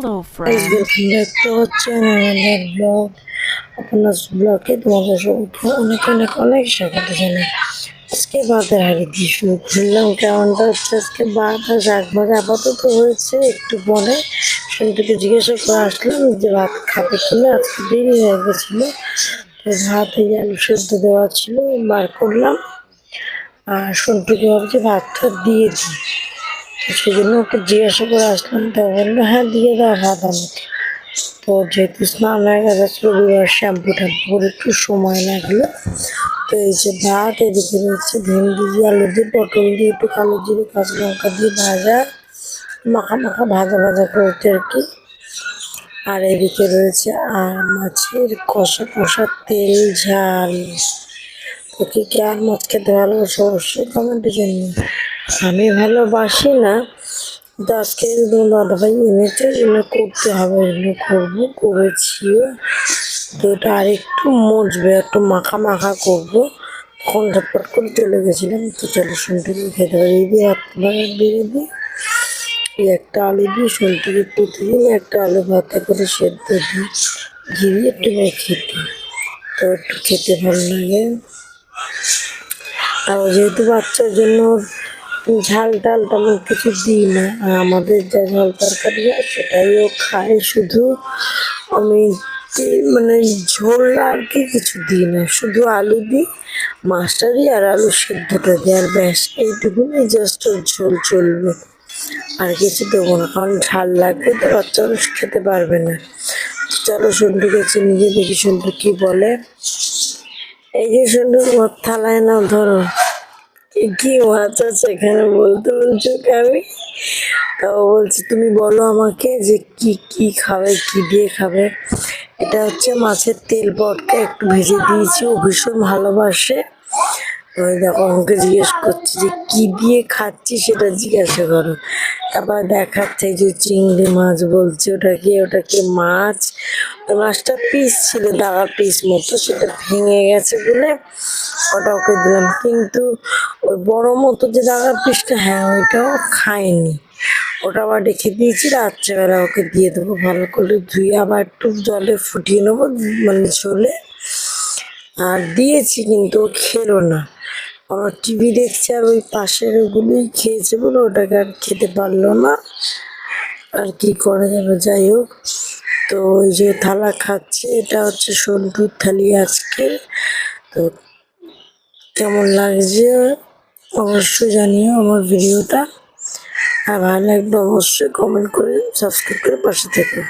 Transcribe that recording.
Back to হচ্ছে আমাদের blog আপনার ব্লগে তোমাদের সবাইকে অনেক অনেক অনেক স্বাগত জানাই আজকে ভাতের হাড়ি দিয়ে শুরু করলাম কেমনটা হচ্ছে আজকে আর শাক ভাজা আপাতত হয়েছে একটু পরে সন্টুকে জিজ্ঞাসা করে আসলাম যে ভাত খাবে কিনা আজকে দেরি হয়ে গেছিল তো ভাত এই আলু সেদ্ধ দেওয়া ছিল বার করলাম আর সন্টুকে ভাবছি ভাতটা দিয়ে দিই সেই জন্য ওকে জিজ্ঞাসা করে আসলাম, তো বলল হ্যাঁ দিয়ে দাও ভাত আমাকে তো যেহেতু স্নান হয়ে গেছে, রবিবার শ্যাম্পু ট্যাম্পু একটু সময় লাগল তো এই যে ভাত, এদিকে রয়েছে ভেন্ডি দিয়ে আলু দিয়ে পটল দিয়ে একটু কালো জিরে, কাঁচা লঙ্কা দিয়ে ভাজা, মাখা মাখা, ভাজা ভাজা করেছে আর কি। আর এদিকে রয়েছে আর মাছের কষা কষা তেল, ঝাল। তো কি আর মাছ খেতে ভালোবাসে? অবশ্যই কমেন্টে জানিয়ে আমি ভালোবাসি না। কিন্তু আজকে তোমার দাদাভাই এনেছে, এগুলো করতে হবে, এগুলো করব করেছিও তো এটা আর একটু মজবে, একটু মাখা মাখা করব। তখন ঝটপট করে চলে গেছিলাম, তো চলো শুনটুকে খেতে হবে। এই দিয়ে আপনারা দিই। এই একটা আলু দিয়ে শুনটুকে প্রতিদিন একটা আলু ভাতা করে সেদ্ধ দিই ঘিরে একটু মেখে দিই। তো একটু খেতে ভালো লাগে। আর যেহেতু বাচ্চার জন্য ঝাল টাল তেমন কিছু দিই না। আমাদের যা ঝাল তরকারি হয় সেটাই ও খায়। শুধু আমি মানে ঝোল আর কি কিছু দিই না। শুধু আলু দিই মাছটা দিই আর আলু সেদ্ধটা দিই। আর ব্যাস, এইটুকুনি জাস্ট ঝোল চলবে। আর কিছু দেবো না, কারণ ঝাল লাগবে তো বাচ্চা মানুষ খেতে পারবে না। চলো সন্টুকে চিনি নিজে দেখি সন্টু কি বলে। এই যে সন্টু থালায় না ধরো। কি মাছ আছে এখানে বলতে বলছো আমি? তাও বলছি, তুমি বলো আমাকে যে কি কি খাবে, কি দিয়ে খাবে। এটা হচ্ছে মাছের তেল পটকা, একটু ভেজে দিয়েছি, ও ভীষণ ভালোবাসে। ওই দেখো আমাকে জিজ্ঞেস করছে যে কি দিয়ে খাচ্ছি সেটা জিজ্ঞাসা করো। তারপর দেখাচ্ছে যে চিংড়ি মাছ বলছে, ওটা কি ওটা কি মাছ? ওই মাছটা পিস ছিল, দাগা পিস মতো, সেটা ভেঙে গেছে বলে ওটা ওকে দিলাম। কিন্তু ওই বড় মতো যে দাগা পিসটা হ্যাঁ ওইটাও খায়নি ওটা আবার রেখে দিয়েছি, রাত্রেবেলা ওকে দিয়ে দেবো ভালো করে ধুয়ে, আবার একটু জলে ফুটিয়ে নেব মানে ঝোলে। আর দিয়েছি কিন্তু ও খেলো না। আমার টিভি দেখছে আর ওই পাশের ওগুলোই খেয়েছে বলে ওটাকে আর খেতে পারল না। আর কি করা যাবে? যাই হোক, তো ওই যে থালা খাচ্ছে, এটা হচ্ছে সন্টুর থালি আজকে। তো কেমন লাগছে অবশ্যই জানিও আমার ভিডিওটা। আর ভালো লাগবে অবশ্যই কমেন্ট করে সাবস্ক্রাইব করে পাশে থেকো।